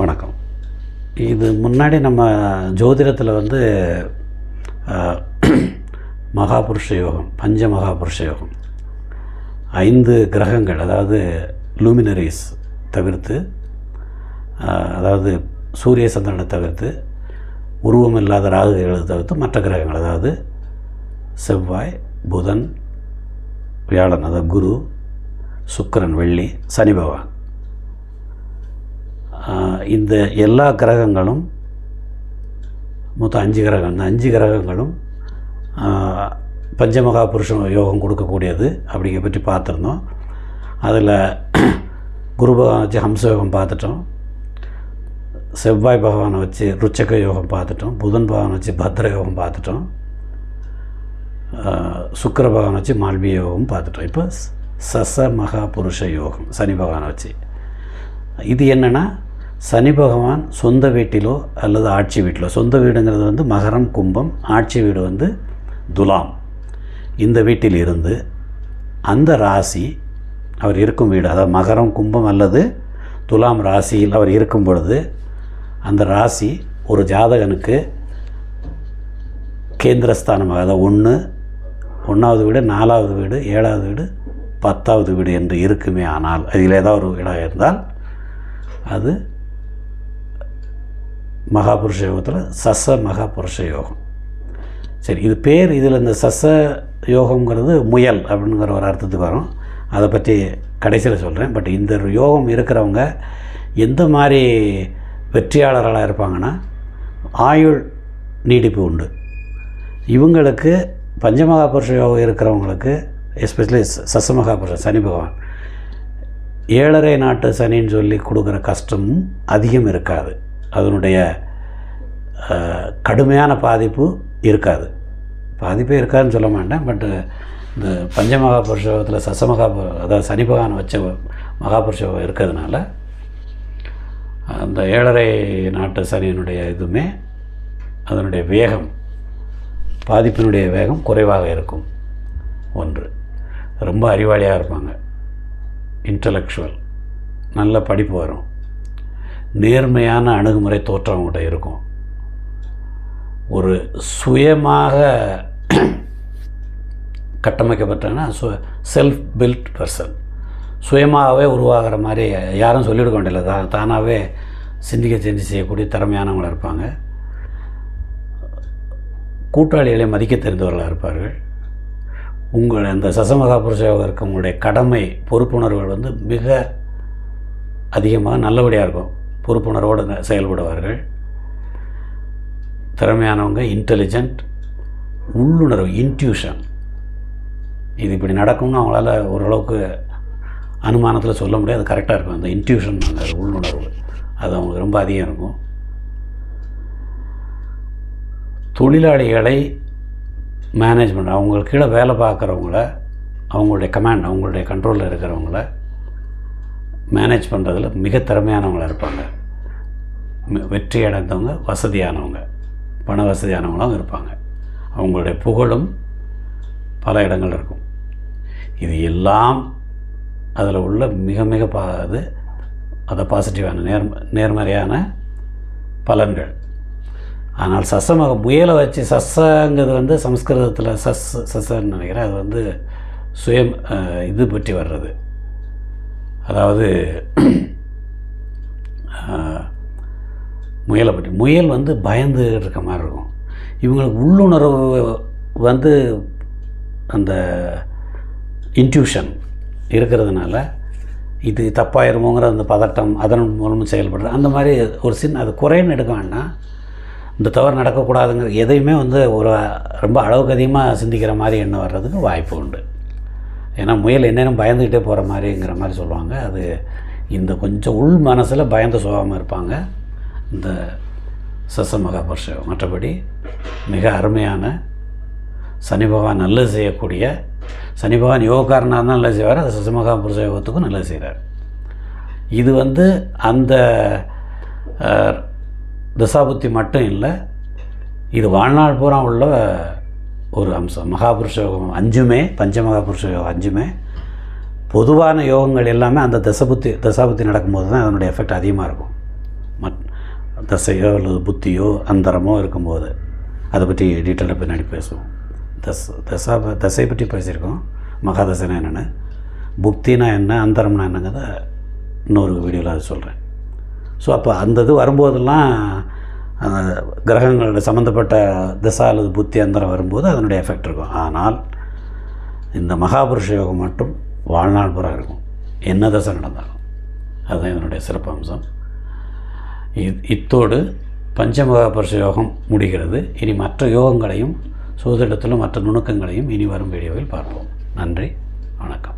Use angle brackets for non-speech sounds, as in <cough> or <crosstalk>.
வணக்கம். இது முன்னாடி நம்ம ஜோதிடத்தில் வந்து மகாபுருஷ யோகம் பஞ்ச மகாபுருஷ யோகம். ஐந்து கிரகங்கள் அதாவது லூமினரிஸ் தவிர்த்து அதாவது சூரிய சந்திரனை தவிர்த்து உருவம் இல்லாத ராகுகளை தவிர்த்து மற்ற கிரகங்கள் அதாவது செவ்வாய் புதன் வியாழன் அதாவது குரு சுக்கரன் வெள்ளி சனி பகவான். இந்த எல்லா கிரகங்களும் மொத்தம் அஞ்சு கிரகம் இந்த அஞ்சு கிரகங்களும் பஞ்சமகா புருஷ யோகம் கொடுக்கக்கூடியது அப்படிங்கிற பற்றி பார்த்துருந்தோம். அதில் குரு பகவான் வச்சு ஹம்ச யோகம் பார்த்துட்டோம். செவ்வாய் பகவானை வச்சு ருச்சக யோகம் பார்த்துட்டோம். புதன் பகவானை வச்சு பத்ர யோகம் பார்த்துட்டோம். சுக்கர சுக்கிர பகவானை வச்சு மால்விய யோகம் பார்த்துட்டோம். இப்போ சச மகா புருஷ யோகம் சனி பகவானை வச்சு இது என்னென்னா சனி பகவான் சொந்த வீட்டிலோ அல்லது ஆட்சி வீட்டிலோ சொந்த வீடுங்கிறது வந்து மகரம் கும்பம் ஆட்சி வீடு வந்து துலாம். இந்த வீட்டில் இருந்து அந்த ராசி அவர் இருக்கும் வீடு அதாவது மகரம் கும்பம் அல்லது துலாம் ராசியில் அவர் இருக்கும் பொழுது அந்த ராசி ஒரு ஜாதகனுக்கு கேந்திரஸ்தானமாக அதாவது ஒன்று ஒன்றாவது வீடு நாலாவது வீடு ஏழாவது வீடு பத்தாவது வீடு என்று இருக்குமே ஆனால் அதில் ஏதாவது ஒரு இடம் இருந்தால் அது மகாபுருஷ யோகத்தில் சச மகாபுருஷ யோகம் சரி இது பேர் இதில் இந்த சச யோகங்கிறது முயல் அப்படிங்கிற ஒரு அர்த்தத்துக்கு வரும். அதை பற்றி கடைசியில் சொல்கிறேன் பட் இந்த யோகம் இருக்கிறவங்க எந்த மாதிரி வெற்றியாளர்களாக இருப்பாங்கன்னா ஆயுள் நீடிப்பு உண்டு. இவங்களுக்கு பஞ்சமகாபுருஷ யோகம் இருக்கிறவங்களுக்கு எஸ்பெஷலி சசமகாபுருஷன் சனி பகவான் ஏழரை நாட்டு சனின்னு சொல்லி கொடுக்குற கஷ்டமும் அதிகம் இருக்காது. அதனுடைய கடுமையான பாதிப்பு இருக்காது. பாதிப்பே இருக்காதுன்னு சொல்ல மாட்டேன். பட்டு இந்த பஞ்சமகாபுருஷத்தில் சசமகாபு அதாவது சனி பகவான் வச்ச மகாபுருஷோகம் இருக்கிறதுனால அந்த ஏழரை நாட்டு சனியினுடைய இதுவுமே அதனுடைய வேகம் பாதிப்பினுடைய வேகம் குறைவாக இருக்கும். ஒன்று. ரொம்ப அறிவாளியாக இருப்பாங்க. இன்டலெக்சுவல் நல்ல படிப்பு வரும். நேர்மையான அணுகுமுறை தோற்றம் அவங்கள்ட்ட இருக்கும். ஒரு சுயமாக <clears throat> கட்டமைக்கப்பட்டாங்கன்னா சு செல்ஃப் பில்ட் பர்சன் சுயமாகவே உருவாகிற மாதிரி யாரும் சொல்லிவிட வேண்டியதில்லை. தான் தானாகவே சிந்திக்க சிந்தி செய்யக்கூடிய திறமையானவங்களாக இருப்பாங்க. கூட்டாளிகளை மதிக்க தெரிந்தவர்களாக இருப்பார்கள். உங்கள் அந்த சசமகாபுருஷ யோகம் கடமை பொறுப்புணர்வுகள் வந்து மிக அதிகமாக நல்லபடியாக இருக்கும். பொறுப்புணர்வோடு செயல்படுவார்கள். திறமையானவங்க இன்டெலிஜென்ட் உள்ளுணர்வு இன்ட்யூஷன் இது இப்படி நடக்கும்னு அவங்களால ஓரளவுக்கு அனுமானத்தில் சொல்ல முடியாது. அது கரெக்டாக இருக்கும். அந்த இன்ட்யூஷன் அந்த உள்ளுணர்வு அது அவங்களுக்கு ரொம்ப அதிகம் இருக்கும். தொழிலாளிகளை மேனேஜ்மெண்ட் அவங்களுக்கு கீழே வேலை பார்க்குறவங்கள அவங்களுடைய கமாண்ட் அவங்களுடைய கண்ட்ரோலில் இருக்கிறவங்கள மேனேஜ் பண்ணுறதுல மிக திறமையானவங்களாக இருப்பாங்க. வெற்றி அடைந்தவங்க வசதியானவங்க பண வசதியானவங்களாகவும் இருப்பாங்க. அவங்களுடைய புகழும் பல இடங்கள் இருக்கும். இது எல்லாம் அதில் உள்ள மிக மிக பா அது அதை பாசிட்டிவான நேர் நேர்மறையான பலன்கள். ஆனால் சசமாக முயலை வச்சு சசங்கிறது வந்து சம்ஸ்கிருதத்தில் சஸ் சசன்னு நினைக்கிறேன். அது வந்து சுயம் இது பற்றி வர்றது. அதாவது முயலை பற்றி. முயல் வந்து பயந்து இருக்க மாதிரி இருக்கும். இவங்களுக்கு உள்ளுணர்வு வந்து அந்த இன்ட்யூஷன் இருக்கிறதுனால இது தப்பாயிருமோங்கிற அந்த பதட்டம் அதன் மூலமும் செயல்படுற அந்த மாதிரி ஒரு சின்ன அது குறைன்னு எடுக்க வேண்டாம். இந்த தவறு நடக்கக்கூடாதுங்கிற எதையுமே வந்து ஒரு ரொம்ப அளவுக்கு அதிகமாக சிந்திக்கிற மாதிரி எண்ணம் வர்றதுக்கு வாய்ப்பு உண்டு. ஏன்னா முயல் என்னென்ன பயந்துக்கிட்டே போகிற மாதிரிங்கிற மாதிரி சொல்லுவாங்க. அது இந்த கொஞ்சம் உள் மனசில் பயந்து சுகாமல் இருப்பாங்க. இந்த சசமகாபுருஷம் மற்றபடி மிக அருமையான சனி பகவான் நல்லது செய்யக்கூடிய சனி பகவான் யோகக்காரனாக தான் நல்லது செய்வார் அது சசமகாபுருஷ யோகத்துக்கும் நல்லது செய்கிறார் இது வந்து அந்த திசாபுத்தி மட்டும் இல்லை இது வாழ்நாள் பூரா உள்ள ஒரு அம்சம். மகாபுருஷ யோகம் அஞ்சுமே பஞ்ச மகாபுருஷ யோகம் அஞ்சுமே. பொதுவான யோகங்கள் எல்லாமே அந்த தசபுத்தி தசாபுத்தி நடக்கும்போது தான் அதனுடைய எஃபெக்ட் அதிகமாக இருக்கும். மத் தசையோ அல்லது புத்தியோ அந்தரமோ இருக்கும்போது. அதை பற்றி டீட்டெயிலாக பின்னாடி பேசுவோம். தஸ் தசா தசை பற்றி பேசியிருக்கோம். மகாதசைனா என்னென்னு. புக்தினா என்ன அந்தரம்னா என்னங்கிறத இன்னொரு வீடியோவில் அதை சொல்கிறேன் ஸோ அப்போ அந்த இது வரும்போதெல்லாம் கிரகங்களோட சம்மந்தப்பட்ட திசா அல்லது புத்தி அந்தரம் வரும்போது அதனுடைய எஃபெக்ட் இருக்கும். ஆனால் இந்த மகாபுருஷ யோகம் மட்டும் வாழ்நாள் புறம் இருக்கும். என்ன தசை நடந்தாலும். அதுதான் இதனுடைய சிறப்பம்சம் இ- இத்தோடு பஞ்சமகாபுருஷ யோகம் முடிகிறது. இனி மற்ற யோகங்களையும் சோதிடத்திலும் மற்ற நுணுக்கங்களையும் இனி வரும் வீடியோவில் பார்ப்போம். நன்றி வணக்கம்.